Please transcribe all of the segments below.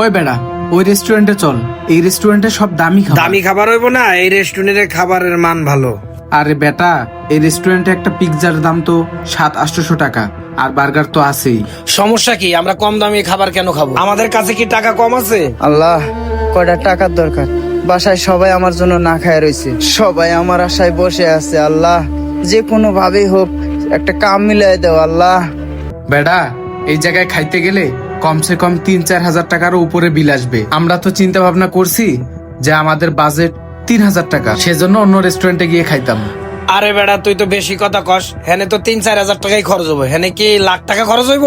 ওই বেড়া ওই রেস্টুরেন্টে চল। এই রেস্টুরেন্টে সব দামি খাবার। দামি খাবার হইব না এই রেস্টুরেন্টের খাবারের মান ভালো। আরে বেটা এই রেস্টুরেন্টে একটা পিৎজার দাম তো সাত আটশোশো টাকা আর বার্গার তো আছেই। সমস্যা কি? আমরা কম দামি খাবার কেন খাব? আমাদের কাছে কি টাকা কম আছে? আল্লাহ কয়টা টাকার দরকার? বাসায় সবাই আমার জন্য না খায় রয়েছে সবাই আমার আশায় বসে আছে আল্লাহ। যে কোনো ভাবেই হোক একটা কাম মিলাই দাও আল্লাহ। বেটা এই জায়গায় খাইতে গেলে কমসে কম তিন চার হাজার টাকার উপরে বিল আসবে। আমরা তো চিন্তা ভাবনা করছি যে আমাদের বাজেট তিন হাজার টাকা। সেজন্য অন্য রেস্টুরেন্টে গিয়ে খাইতাম। আরে বেড়া তুই তো বেশি কথা কস। হেনে তো তিন চার হাজার টাকাই খরচ হব। হেনে কি লাখ টাকা খরচ হইব?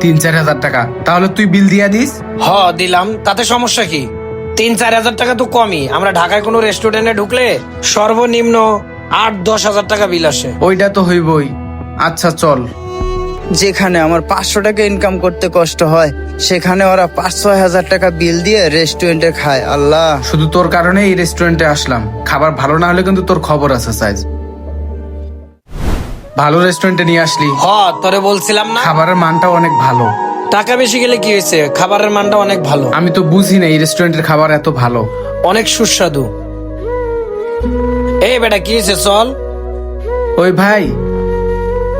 তিন চার হাজার টাকা। তাহলে তুই বিল দিয়া দিস। হ দিলাম। তাতে সমস্যা কি? তিন চার হাজার টাকা তো কমই। আমরা ঢাকায় কোনো রেস্টুরেন্টে ঢুকলে সর্বনিম্ন আট দশ হাজার টাকা বিল আসে। ওইটা তো হইবই। আচ্ছা চল। যেখানে আমার পাঁচশো টাকা ইনকাম করতে কষ্ট হয় সেখানে ওরা পাঁচ ছয় হাজার টাকা বিল দিয়ে রেস্টুরেন্টে খায়। আল্লাহ। শুধু তোর কারণে এই রেস্টুরেন্টে আসলাম। খাবার ভালো না হলে কিন্তু তোর খবর আছে সাইজ। ভালো রেস্টুরেন্টে নিয়ে আসলি। হ তোরে বলছিলাম না? খাবারের মানটাও অনেক ভালো। টাকা বেশি গেলে কি হয়েছে? খাবারের মানটা অনেক ভালো। আমি তো বুঝি না এই রেস্টুরেন্টের খাবার এত ভালো। অনেক সুস্বাদু। এই বেটা কি হয়েছে? চল। ওই ভাই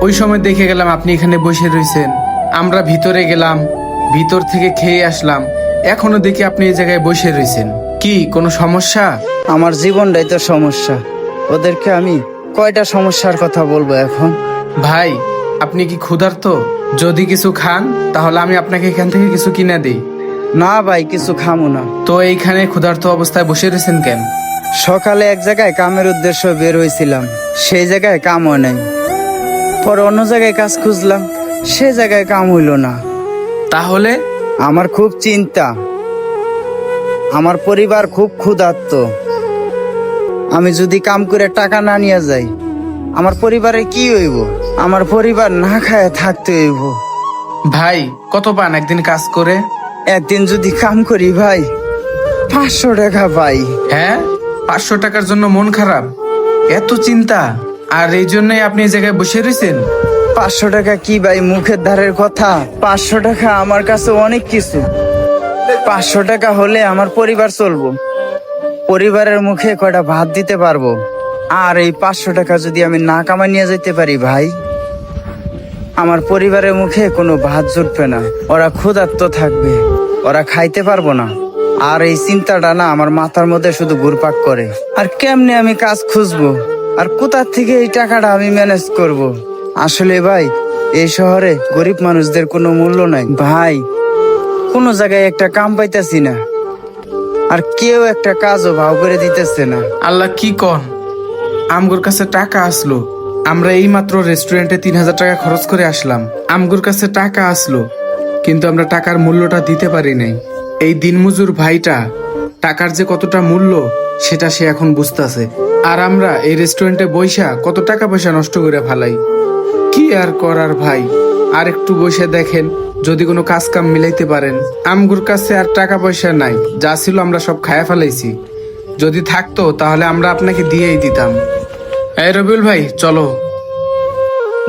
ওই সময় দেখে গেলাম আপনি এখানে বসে রয়েছেন আমরা ভিতরে গেলাম ভিতর থেকে খেয়ে আসলাম। এখনও দেখি আপনি এই জায়গায় বসে রয়েছেন কি কোনো সমস্যা? আমার জীবনটাই তো সমস্যা। ওদেরকে আমি কয়টা সমস্যার কথা বলব এখন? ভাই আপনি কি ক্ষুধার্ত? যদি কিছু খান তাহলে আমি আপনাকে এখান থেকে কিছু কিনে দিই। না ভাই কিছু খামো না। তো এইখানে ক্ষুধার্ত অবস্থায় বসে রয়েছেন কেন? সকালে এক জায়গায় কামের উদ্দেশ্য বের হয়েছিলাম। সেই জায়গায় কামও নেই। পরে অন্য জায়গায় কাজ খুঁজলাম সে জায়গায় কাম হইল না। তাহলে? আমার খুব চিন্তা। আমার পরিবার খুব ক্ষুধার্ত। আমি যদি কাম করে টাকা না নিয়ে যাই আমার পরিবারে কি হইব? আমার পরিবার না খায় থাকতে হইব। ভাই কত পান একদিন কাজ করে? একদিন যদি কাম করি ভাই পাঁচশো টাকা পাই। হ্যাঁ? পাঁচশো টাকার জন্য মন খারাপ? এত চিন্তা। আর এই জন্যই আপনি এই জায়গায় বসে রয়েছেন পাঁচশো টাকা কি ভাই মুখের ধারের কথা? পাঁচশো টাকা আমার কাছে অনেক কিছু। পাঁচশো টাকা হলে আমার পরিবার চলবো। পরিবারের মুখে কয়টা ভাত দিতে পারব? আর এই পাঁচশো টাকা যদি আমি না কামাই নিয়ে যেতে পারি ভাই, আমার পরিবারের মুখে কোনো ভাত জুটবে না। ওরা ক্ষুধার্ত থাকবে। ওরা খাইতে পারব না। আর এই চিন্তাটা না আমার মাথার মধ্যে শুধু ঘুরপাক করে। আর কেমনে আমি কাজ খুঁজবো? আর কোথার থেকে এই টাকাটা আমি ম্যানেজ করব। আসলে ভাই, এই শহরে গরিব মানুষদের কোনো মূল্য নাই। ভাই, কোনো জায়গায় একটা কাম পাইতেছি না। আর কেউ একটা কাজও ভাও করে দিতেছে না। আল্লাহ কি কন? আমগুর কাছে টাকা আসলো। আমরা এই মাত্র রেস্টুরেন্টে তিন হাজার টাকা খরচ করে আসলাম। আমগুর কাছে টাকা আসলো, কিন্তু আমরা টাকার মূল্যটা দিতে পারি নাই। এই দিনমজুর ভাইটা, টাকার যে কতটা মূল্য, সেটা সে এখন বুঝতাছে। আর আমরা এই রেস্টুরেন্টে বইসা কত টাকা পয়সা নষ্ট করে ফেলাই? কি আর করার ভাই? আর একটু বসে দেখেন, যদি কোনো কাজ কাম মিলাইতে পারেন। আমগুর কাছে আর টাকা পয়সা নাই, যা ছিল আমরা সব খায়া ফেলাইছি। যদি থাকতো, তাহলে আমরা আপনাকে দিয়েই দিতাম। এই রবিউল ভাই, চলো।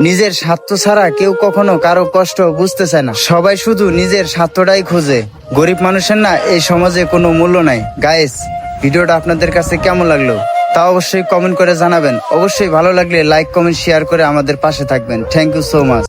নিজের স্বার্থ ছাড়া কেউ কখনো কারও কষ্ট বুঝতে চায় না। সবাই শুধু নিজের স্বার্থটাই খোঁজে। গরিব মানুষের না, এই সমাজে কোনো মূল্য নাই। গায়েস ভিডিওটা আপনাদের কাছে কেমন লাগল? তা অবশ্যই কমেন্ট করে জানাবেন। অবশ্যই ভালো লাগলে লাইক কমেন্ট শেয়ার করে আমাদের পাশে থাকবেন। Thank you so much